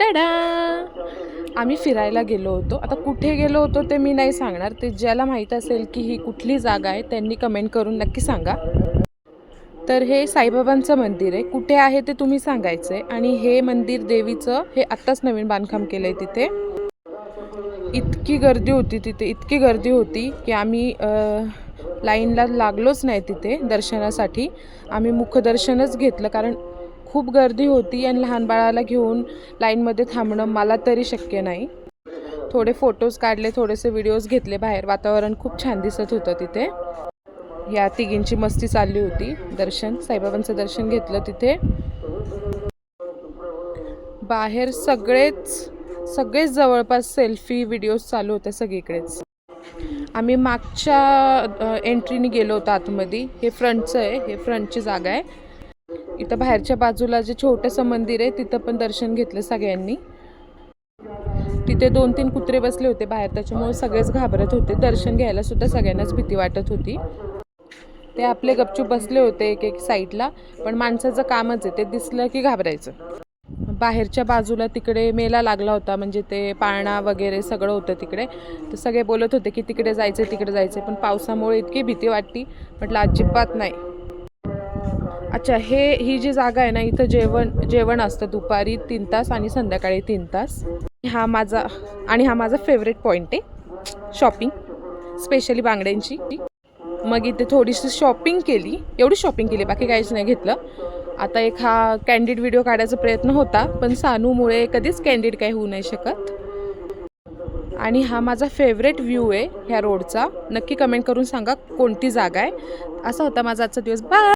टडा आम्ही फिरायला गेलो होतो. आता कुठे गेलो होतो ते मी नाही सांगणार. ते ज्याला माहीत असेल की ही कुठली जागा आहे त्यांनी कमेंट करून नक्की सांगा. तर हे साईबाबांचं मंदिर आहे. कुठे आहे ते तुम्ही सांगायचं आहे आणि हे मंदिर देवीचं हे आत्ताच नवीन बांधकाम केलं आहे तिथे. इतकी गर्दी होती तिथे इतकी गर्दी होती की आम्ही लाईनला लागलोच नाही तिथे दर्शनासाठी. आम्ही मुखदर्शनच घेतलं. कारण खूप गर्दी होती आणि लहान बाळाला घेऊन लाईनमध्ये थांबणं मला तरी शक्य नाही. थोडे फोटोज काढले थोडेसे व्हिडिओज घेतले बाहेर वातावरण खूप छान दिसत होतं तिथे. या तिघींची मस्ती चालली होती. दर्शन साईबाबांचं दर्शन घेतलं तिथे. बाहेर सगळेच सगळेच जवळपास सेल्फी व्हिडिओज चालू होते सगळीकडेच. आम्ही मागच्या एंट्रीने गेलो होतो आतमध्ये. हे फ्रंटचं आहे. हे फ्रंटची जागा आहे. इथं बाहेरच्या बाजूला जे छोटंसं मंदिर आहे तिथं पण दर्शन घेतलं सगळ्यांनी. तिथे दोन तीन कुत्रे बसले होते बाहेर त्याच्यामुळे सगळेच घाबरत होते. दर्शन घ्यायला सुद्धा सगळ्यांनाच भीती वाटत होती. ते आपले गपचूप बसले होते एक एक साईडला पण माणसाचं कामच आहे ते दिसलं की घाबरायचं. बाहेरच्या बाजूला तिकडे मेला लागला होता म्हणजे ते पाळणा वगैरे सगळं होतं तिकडे. तर सगळे बोलत होते की तिकडे जायचं तिकडे जायचं पण पावसामुळे इतकी भीती वाटती म्हटलं अजिबात नाही. अच्छा हे ही जी जागा आहे ना इथं जेवण जेवण असतं दुपारी तीन तास आणि संध्याकाळी तीन तास. हा माझा आणि हा माझा फेवरेट पॉईंट आहे शॉपिंग स्पेशली बांगड्यांची. मग इथे थोडीशी शॉपिंग केली एवढी शॉपिंग केली बाकी काहीच नाही घेतलं. आता एक हा कॅन्डिड व्हिडिओ काढायचा प्रयत्न होता पण सानूमुळे कधीच कॅन्डिड काही होऊ नाही शकत. आणि हा माझा फेवरेट व्ह्यू आहे ह्या रोडचा नक्की कमेंट करून सांगा कोणती जागा आहे. असा होता माझा आजचा दिवस. बाय